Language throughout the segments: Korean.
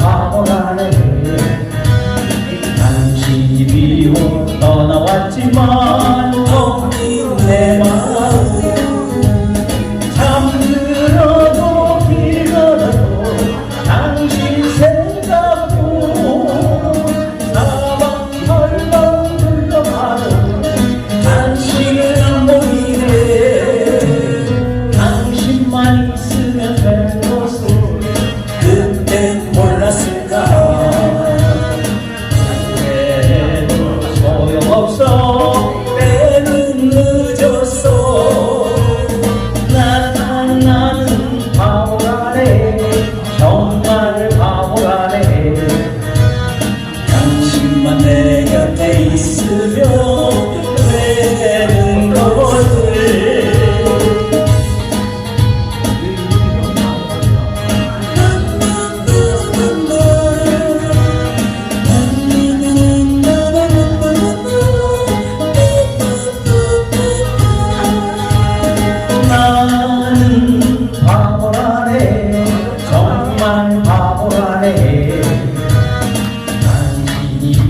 아무나를 당신이 비워 떠나왔지만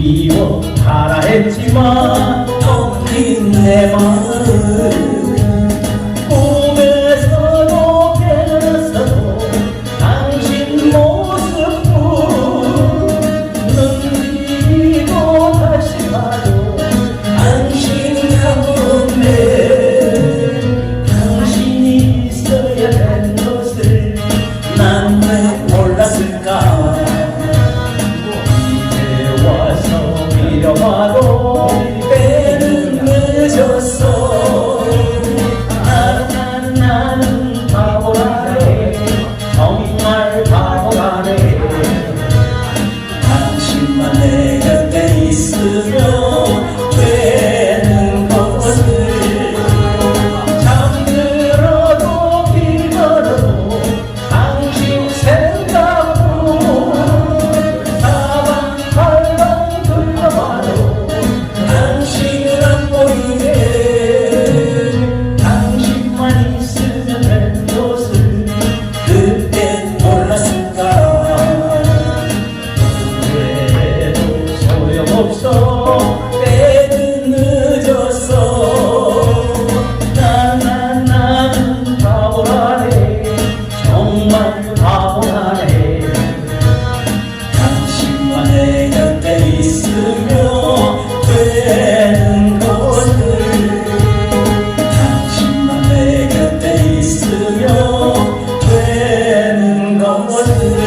미워하라 했지만 텅빈내 마음. tomado Yeah.